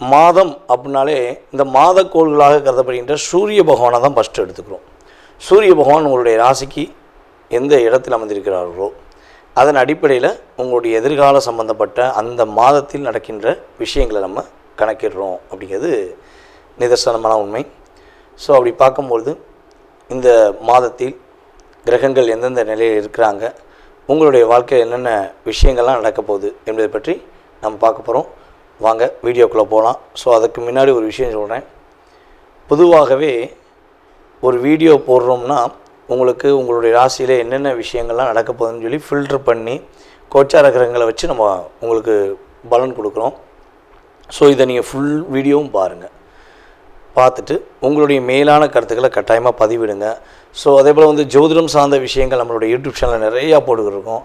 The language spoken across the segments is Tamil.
மாதம் அப்படின்னாலே இந்த மாத கோள்களாக கருதப்படுகின்ற சூரிய பகவானை தான் ஃபஸ்ட்டு எடுத்துக்கிறோம். சூரிய பகவான் உங்களுடைய ராசிக்கு எந்த இடத்தில் அமர்ந்திருக்கிறார்களோ அதன் அடிப்படையில் உங்களுடைய எதிர்கால சம்பந்தப்பட்ட அந்த மாதத்தில் நடக்கின்ற விஷயங்களை நம்ம கணக்கிடுறோம் அப்படிங்கிறது நிதர்சனமான உண்மை. ஸோ அப்படி பார்க்கும்பொழுது இந்த மாதத்தில் கிரகங்கள் எந்தெந்த நிலையில் இருக்கிறாங்க உங்களுடைய வாழ்க்கையில் என்னென்ன விஷயங்கள்லாம் நடக்க போகுது என்பதை பற்றி நம்ம பார்க்க போகிறோம் வாங்க வீடியோக்குள்ளே போகலாம் ஸோ அதுக்கு முன்னாடி ஒரு விஷயம் சொல்கிறேன் பொதுவாகவே ஒரு வீடியோ போடுறோம்னா உங்களுக்கு உங்களுடைய ராசியில் என்னென்ன விஷயங்கள்லாம் நடக்க போகுதுன்னு சொல்லி ஃபில்டர் பண்ணி கோச்சார கிரகங்களை வச்சு நம்ம உங்களுக்கு பலன் கொடுக்குறோம். ஸோ இதை நீங்கள் ஃபுல் வீடியோவும் பாருங்கள் பார்த்துட்டு உங்களுடைய மேலான கருத்துக்களை கட்டாயமாக பதிவிடுங்க. ஸோ அதே போல் வந்து ஜோதிடம் சார்ந்த விஷயங்கள் நம்மளுடைய யூடியூப் சேனலில் நிறையா போட்டுக்கிருக்கோம்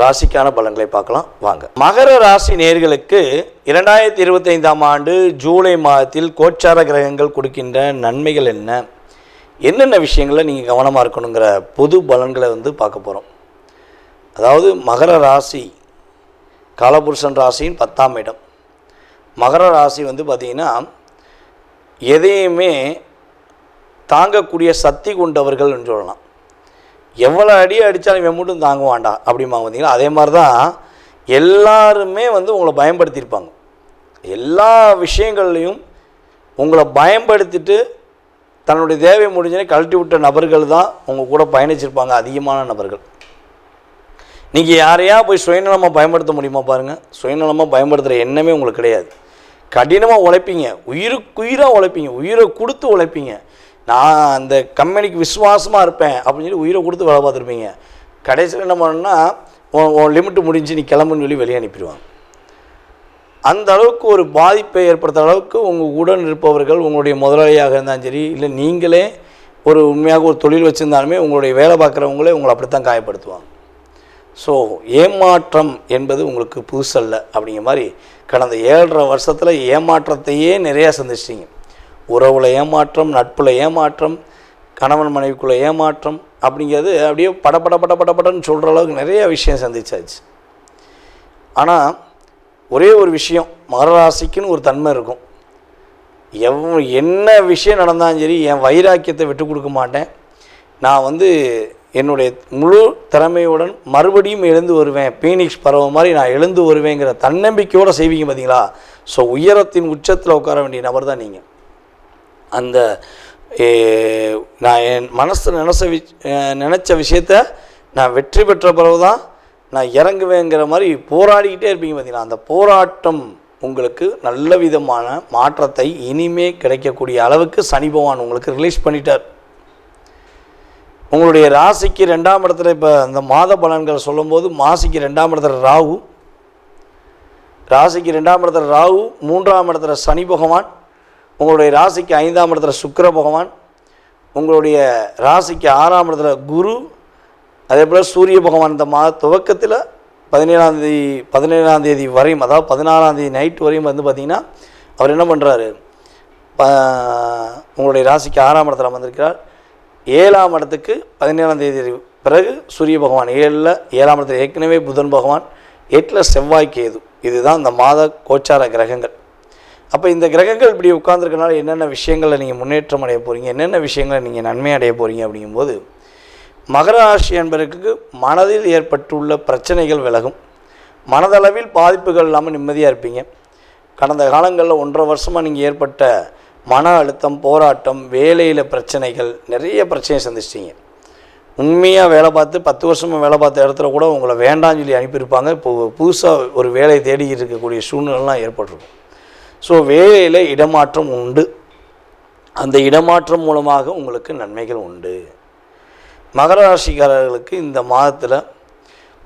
ராசிக்கான பலன்களை பார்க்கலாம். வாங்க. மகர ராசி நேர்களுக்கு இரண்டாயிரத்தி இருபத்தைந்தாம் ஆண்டு ஜூலை மாதத்தில் கோச்சார கிரகங்கள் கொடுக்கின்ற நன்மைகள் என்ன? என்னென்ன விஷயங்களில் நீங்கள் கவனமாக இருக்கணுங்கிற பொது பலன்களை வந்து பார்க்க போகிறோம் அதாவது மகர ராசி காலபுருஷன் ராசியின் பத்தாம் இடம். மகர ராசி வந்து பார்த்திங்கன்னா எதையுமே தாங்கக்கூடிய சக்தி கொண்டவர்கள்னு சொல்லலாம். எவ்வளோ அடி அடித்தாலும் இவன் மட்டும் வேண்டாம் அப்படிம்பாங்க பார்த்தீங்களா? அதே மாதிரி தான் எல்லாருமே வந்து உங்களை பயன்படுத்தியிருப்பாங்க. எல்லா விஷயங்கள்லையும் உங்களை பயன்படுத்திட்டு தன்னுடைய தேவை முடிஞ்சனே கழட்டி விட்ட நபர்கள் தான் உங்கள் கூட பயணிச்சிருப்பாங்க அதிகமான நபர்கள். நீங்கள் யாரையா போய் சுயநலமாக பயன்படுத்த முடியுமா பாருங்கள் சுயநலமாக பயன்படுத்துகிற எண்ணமே உங்களுக்கு கிடையாது. கடினமாக உழைப்பீங்க. உயிருக்குயிராக உழைப்பீங்க. உயிரை கொடுத்து உழைப்பீங்க. நான் அந்த கம்பெனிக்கு விசுவாசமாக இருப்பேன் அப்படின்னு சொல்லி உயிரை கொடுத்து வேலை பார்த்துருப்பீங்க. கடைசியில் என்ன பண்ணணும்னா உன் லிமிட்டு முடிஞ்சு நீ கிளம்புன்னு சொல்லி வெளியே அனுப்பிடுவாங்க. அந்த அளவுக்கு ஒரு பாதிப்பை ஏற்படுத்துகிற அளவுக்கு உங்கள் உடன் இருப்பவர்கள் உங்களுடைய முதலாளியாக இருந்தாலும் சரி இல்லை நீங்களே ஒரு உண்மையாக ஒரு தொழில் வச்சுருந்தாலுமே உங்களுடைய வேலை பார்க்குறவங்களே உங்களை அப்படித்தான் காயப்படுத்துவாங்க. ஸோ ஏமாற்றம் என்பது உங்களுக்கு புதுசல்ல அப்படிங்கிற மாதிரி கடந்த ஏழரை வருஷத்தில் ஏமாற்றத்தையே நிறையா சந்திச்சிட்டிங்க. உறவில் ஏமாற்றம் நட்பில் ஏமாற்றம் கணவன் மனைவிக்குள்ளே ஏமாற்றம் அப்படிங்கிறது அப்படியே படபட பட படன்னு சொல்கிற அளவுக்கு நிறைய விஷயம் சந்திச்சாச்சு. ஆனால் ஒரே ஒரு விஷயம் மகராசிக்குன்னு ஒரு தன்மை இருக்கும். எவ் என்ன விஷயம் நடந்தாலும் சரி என் வைராக்கியத்தை விட்டு கொடுக்க மாட்டேன். நான் வந்து என்னுடைய முழு திறமையுடன் மறுபடியும் எழுந்து வருவேன். பீனிக்ஸ் பறவை மாதிரி நான் எழுந்து வருவேங்கிற தன்னம்பிக்கையோடு செய்வீங்க பார்த்தீங்களா ஸோ உயரத்தின் உச்சத்தில் உட்கார வேண்டிய நபர் தான் நீங்கள் அந்த ஏ, நான் என் மனசு நினச்ச வி நினச்ச விஷயத்த நான் வெற்றி பெற்ற பிறகு தான் நான் இறங்குவேங்கிற மாதிரி போராடிக்கிட்டே இருப்பீங்க பார்த்தீங்கன்னா அந்த போராட்டம் உங்களுக்கு நல்ல விதமான மாற்றத்தை இனிமே கிடைக்கக்கூடிய அளவுக்கு சனி பகவான் உங்களுக்கு ரிலீஸ் பண்ணிட்டார். உங்களுடைய ராசிக்கு ரெண்டாம் இடத்துல இப்போ அந்த மாத பலன்கள் சொல்லும்போது மாசிக்கு ரெண்டாம் இடத்துல ராகு. ராசிக்கு ரெண்டாம் இடத்துல ராகு மூன்றாம் இடத்துல சனி பகவான். உங்களுடைய ராசிக்கு ஐந்தாம் இடத்துல சுக்கிர பகவான் உங்களுடைய ராசிக்கு ஆறாம் இடத்துல குரு அதே போல் சூரிய பகவான் இந்த மாத துவக்கத்தில் பதினேழாம் தேதி பதினேழாம் தேதி வரையும் அதாவது பதினாறாம் தேதி நைட் வரையும் வந்து பார்த்திங்கன்னா அவர் என்ன பண்ணுறாரு உங்களுடைய ராசிக்கு ஆறாம் இடத்துல வந்திருக்கிறார் ஏழாம் இடத்துக்கு பதினேழாம் தேதி பிறகு சூரிய பகவான் ஏழில் ஏழாம் இடத்துல ஏற்கனவே புதன் பகவான் எட்டில் செவ்வாய் கேது. இதுதான் இந்த மாத கோச்சார கிரகங்கள். அப்போ இந்த கிரகங்கள் இப்படி உட்கார்ந்துருக்கனால என்னென்ன விஷயங்களை நீங்கள் முன்னேற்றம் அடைய போகிறீங்க என்னென்ன விஷயங்களை நீங்கள் நன்மை அடைய போகிறீங்க அப்படிங்கும்போது மகர ராசி என்பதற்கு மனதில் ஏற்பட்டுள்ள பிரச்சனைகள் விலகும். மனதளவில் பாதிப்புகள் இல்லாமல் நிம்மதியாக இருப்பீங்க. கடந்த காலங்களில் ஒன்றரை வருஷமாக நீங்கள் ஏற்பட்ட மன அழுத்தம் போராட்டம் வேலையில் பிரச்சனைகள் நிறைய பிரச்சனையை சந்திச்சிட்டீங்க. உண்மையாக வேலை பார்த்து பத்து வருஷமாக வேலை பார்த்த இடத்துல கூட உங்களை வேண்டாம் சொல்லி அனுப்பியிருப்பாங்க. இப்போ புதுசாக ஒரு வேலையை தேடி இருக்கக்கூடிய சூழ்நிலைலாம் ஏற்பட்டிருக்கும். ஸோ வேலையில் இடமாற்றம் உண்டு. அந்த இடமாற்றம் மூலமாக உங்களுக்கு நன்மைகள் உண்டு. மகர ராசிக்காரர்களுக்கு இந்த மாதத்தில்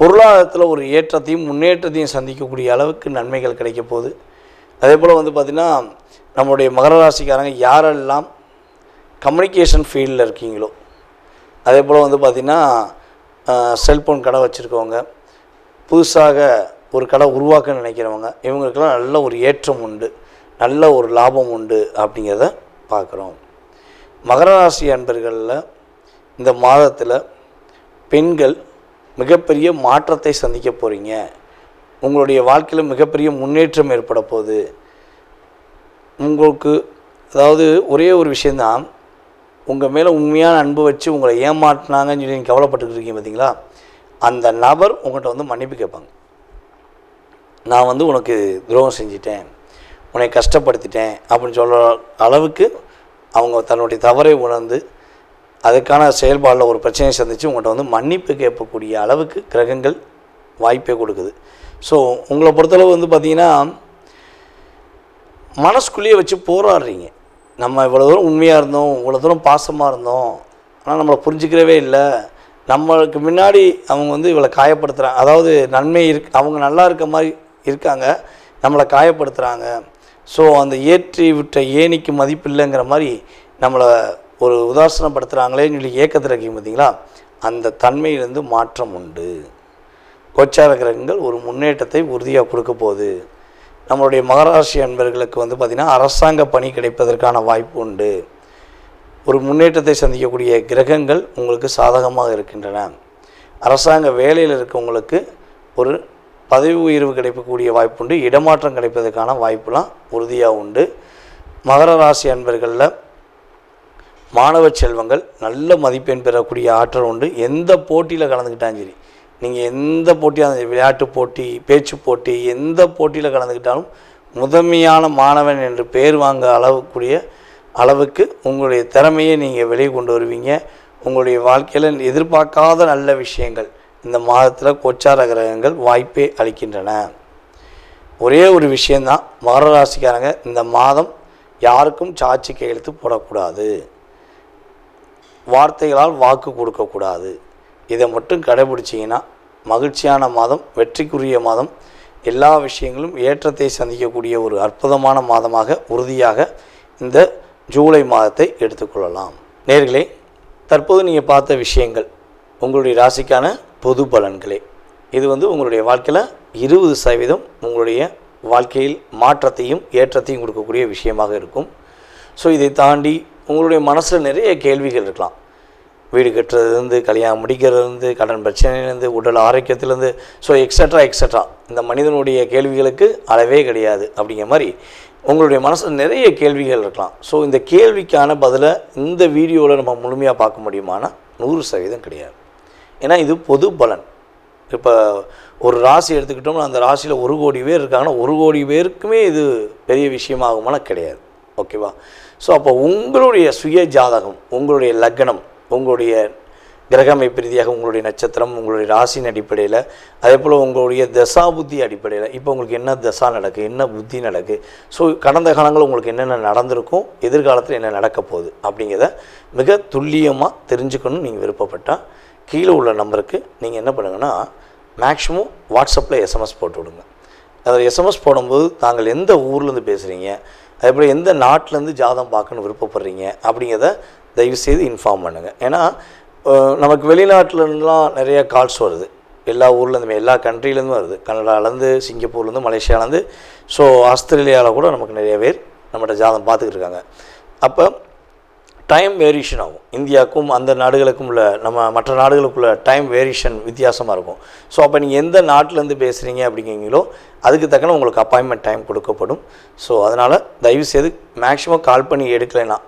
பொருளாதாரத்தில் ஒரு ஏற்றத்தையும் முன்னேற்றத்தையும் சந்திக்கக்கூடிய அளவுக்கு நன்மைகள் கிடைக்க போகுது. அதே போல் வந்து பார்த்திங்கன்னா நம்மளுடைய மகர ராசிக்காரங்க யாரெல்லாம் கம்யூனிகேஷன் ஃபீல்டில் இருக்கீங்களோ அதே போல் வந்து பார்த்திங்கன்னா செல்ஃபோன் கடை வச்சுருக்கவங்க புதுசாக ஒரு கடை உருவாக்க நினைக்கிறவங்க இவங்களுக்கெல்லாம் நல்ல ஒரு ஏற்றம் உண்டு நல்ல ஒரு லாபம் உண்டு அப்படிங்கிறத பார்க்குறோம். மகர ராசி அன்பர்களில் இந்த மாதத்தில் பெண்கள் மிகப்பெரிய மாற்றத்தை சந்திக்க போகிறீங்க உங்களுடைய வாழ்க்கையில் மிகப்பெரிய முன்னேற்றம் ஏற்பட போகுது. உங்களுக்கு அதாவது ஒரே ஒரு விஷயந்தான் உங்கள் மேலே உண்மையான அன்பு வச்சு உங்களை ஏமாற்றினாங்கன்னு சொல்லி நீங்கள் கவலைப்பட்டுக்கிட்டு இருக்கீங்க பார்த்தீங்களா அந்த நபர் உங்கள்கிட்ட வந்து மன்னிப்பு கேட்பாங்க. நான் வந்து உனக்கு துரோகம் செஞ்சிட்டேன் உன்னை கஷ்டப்படுத்திட்டேன் அப்படின்னு சொல்கிற அளவுக்கு அவங்க தன்னுடைய தவறை உணர்ந்து அதுக்கான செயல்பாடில் ஒரு பிரச்சனையை சந்தித்து உங்கள்கிட்ட வந்து மன்னிப்பு கேட்கக்கூடிய அளவுக்கு கிரகங்கள் வாய்ப்பே கொடுக்குது. ஸோ உங்களை பொறுத்தளவு வந்து பார்த்திங்கன்னா மனசுக்குள்ளேயே வச்சு போராடுறீங்க. நம்ம இவ்வளோ தூரம் உண்மையாக இருந்தோம் இவ்வளோ தூரம் பாசமாக இருந்தோம் ஆனால் நம்மளை புரிஞ்சுக்கிறவே இல்லை. நம்மளுக்கு முன்னாடி அவங்க வந்து இவளை காயப்படுத்துகிறாங்க அதாவது நன்மை இருக்கு அவங்க நல்லா இருக்க மாதிரி இருக்காங்க நம்மளை காயப்படுத்துகிறாங்க ஸோ அந்த ஏற்றி விட்ட ஏணிக்கு மதிப்பு இல்லைங்கிற மாதிரி நம்மளை ஒரு உதாசனப்படுத்துகிறாங்களேன்னு சொல்லி ஏக்கத்தில் இருக்கீங்க பார்த்தீங்களா? அந்த தன்மையிலிருந்து மாற்றம் உண்டு. கோச்சார கிரகங்கள் ஒரு முன்னேற்றத்தை உறுதியாக கொடுக்க போகுது. நம்மளுடைய மகராசி அன்பர்களுக்கு வந்து பார்த்திங்கன்னா அரசாங்க பணி கிடைப்பதற்கான வாய்ப்பு உண்டு. ஒரு முன்னேற்றத்தை சந்திக்கக்கூடிய கிரகங்கள் உங்களுக்கு சாதகமாக இருக்கின்றன. அரசாங்க வேலையில் இருக்கவங்களுக்கு ஒரு பதவி உயர்வு கிடைக்கக்கூடிய வாய்ப்புண்டு இடமாற்றம் கிடைப்பதற்கான வாய்ப்புலாம் உறுதியாக உண்டு. மகர ராசி அன்பர்களில் மாணவ செல்வங்கள் நல்ல மதிப்பெண் பெறக்கூடிய ஆற்றல் உண்டு. எந்த போட்டியில் கலந்துக்கிட்டாலும் சரி நீங்கள் எந்த போட்டியாக இருந்தாலும் விளையாட்டு போட்டி பேச்சு போட்டி எந்த போட்டியில் கலந்துக்கிட்டாலும் முதன்மையான மாணவன் என்று பேர் வாங்க அளவுக்குரிய அளவுக்கு உங்களுடைய திறமையை நீங்கள் வெளியே கொண்டு வருவீங்க. உங்களுடைய வாழ்க்கையில் எதிர்பார்க்காத நல்ல விஷயங்கள் இந்த மாதத்தில் கோச்சார கிரகங்கள் வாய்ப்பே அளிக்கின்றன. ஒரே ஒரு விஷயந்தான் மகர ராசிக்காரங்க இந்த மாதம் யாருக்கும் சாட்சி கையெழுத்து போடக்கூடாது. வார்த்தைகளால் வாக்கு கொடுக்கக்கூடாது. இதை மட்டும் கடைபிடிச்சிங்கன்னா மகிழ்ச்சியான மாதம் வெற்றிக்குரிய மாதம் எல்லா விஷயங்களும் ஏற்றத்தை சந்திக்கக்கூடிய ஒரு அற்புதமான மாதமாக உறுதியாக இந்த ஜூலை மாதத்தை எடுத்துக்கொள்ளலாம். நேர்களே தற்போது நீங்கள் பார்த்த விஷயங்கள் உங்களுடைய ராசிக்கான பொது பலன்களே. இது வந்து உங்களுடைய வாழ்க்கையில் இருபது சதவீதம் உங்களுடைய வாழ்க்கையில் மாற்றத்தையும் ஏற்றத்தையும் கொடுக்கக்கூடிய விஷயமாக இருக்கும். ஸோ இதை தாண்டி உங்களுடைய மனசில் நிறைய கேள்விகள் இருக்கலாம். வீடு கட்டுறதுலேருந்து கல்யாணம் முடிக்கிறதுலேருந்து கடன் பிரச்சனையிலேருந்து உடல் ஆரோக்கியத்துலேருந்து ஸோ எக்ஸட்ரா எக்ஸட்ரா இந்த மனிதனுடைய கேள்விகளுக்கு அளவே கிடையாது அப்படிங்கிற மாதிரி உங்களுடைய மனசில் நிறைய கேள்விகள் இருக்கலாம். ஸோ இந்த கேள்விக்கான பதிலை இந்த வீடியோவில் நம்ம முழுமையாக பார்க்க முடியுமானா? நூறு சதவீதம் கிடையாது. ஏன்னா இது பொது பலன். இப்போ ஒரு ராசி எடுத்துக்கிட்டோம்னா அந்த ராசியில் ஒரு கோடி பேர் இருக்காங்கன்னா ஒரு கோடி பேருக்குமே இது பெரிய விஷயமாகுமானால் கிடையாது. ஓகேவா? ஸோ அப்போ உங்களுடைய சுய ஜாதகம் உங்களுடைய லக்னம் உங்களுடைய கிரக அமைப்பு ரீதியாக உங்களுடைய நட்சத்திரம் உங்களுடைய ராசியின் அடிப்படையில் அதே போல் உங்களுடைய தசா புத்தி அடிப்படையில் இப்போ உங்களுக்கு என்ன தசா நடக்கு என்ன புத்தி நடக்கு ஸோ கடந்த காலங்களில் உங்களுக்கு என்னென்ன நடந்திருக்கும் எதிர்காலத்தில் என்ன நடக்க போகுது அப்படிங்கிறத மிக துல்லியமாக தெரிஞ்சுக்கணும்னு நீங்கள் விருப்பப்பட்டால் கீழே உள்ள நம்பருக்கு நீங்கள் என்ன பண்ணுங்கன்னா மேக்ஸிமம் வாட்ஸ்அப்பில் எஸ்எம்எஸ் போட்டு விடுங்க. அதில் எஸ்எம்எஸ் போடும்போது தாங்கள் எந்த ஊர்லேருந்து பேசுகிறீங்க அதே போல் எந்த நாட்டிலேருந்து ஜாதகம் பார்க்கணுன்னு விருப்பப்படுறீங்க அப்படிங்கிறத தயவுசெய்து இன்ஃபார்ம் பண்ணுங்கள் ஏன்னா நமக்கு வெளிநாட்டிலலாம் நிறைய கால்ஸ் வருது. எல்லா ஊர்லேருந்துமே எல்லா கண்ட்ரிலேருந்தும் வருது. கனடாலேருந்து சிங்கப்பூர்லேருந்து மலேசியாலேருந்து ஸோ ஆஸ்திரேலியாவில் கூட நமக்கு நிறைய பேர் நம்மகிட்ட ஜாதகம் பார்த்துக்கிட்டு இருக்காங்க அப்போ டைம் வேரியேஷன் ஆகும். இந்தியாவுக்கும் அந்த நாடுகளுக்கும் உள்ள நம்ம மற்ற நாடுகளுக்குள்ள டைம் வேரியேஷன் வித்தியாசமாக இருக்கும். ஸோ அப்போ நீங்கள் எந்த நாட்டிலேருந்து பேசுகிறீங்க அப்படிங்கிறீங்களோ அதுக்கு தக்கன உங்களுக்கு அப்பாயின்மெண்ட் டைம் கொடுக்கப்படும். ஸோ அதனால் தயவுசெய்து மேக்ஸிமம் கால் பண்ணி எடுக்கலைன்னா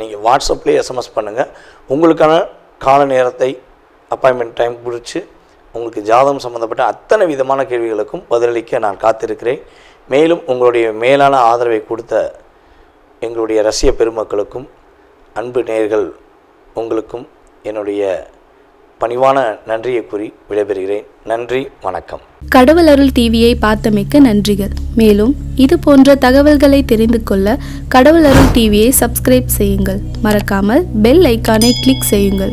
நீங்கள் வாட்ஸ்அப்லேயே எஸ்எம்எஸ் பண்ணுங்கள் உங்களுக்கான கால நேரத்தை அப்பாயின்மெண்ட் டைம் பிடிச்சி உங்களுக்கு ஜாதகம் சம்மந்தப்பட்ட அத்தனை விதமான கேள்விகளுக்கும் பதிலளிக்க நான் காத்திருக்கிறேன். மேலும் உங்களுடைய மேலான ஆதரவை கொடுத்த எங்களுடைய ரசிய பெருமக்களுக்கும் அன்பு நேயர்கள் உங்களுக்கும் என்னுடைய பணிவான நன்றியை கூறி விடைபெறுகிறேன். நன்றி வணக்கம். கடவுள் அருள் டிவியை பார்த்தமைக்க நன்றிகள். மேலும் இது போன்ற தகவல்களை தெரிந்து கொள்ள கடவுள் அருள் டிவியை சப்ஸ்கிரைப் செய்யுங்கள். மறக்காமல் பெல் ஐக்கானை கிளிக் செய்யுங்கள்.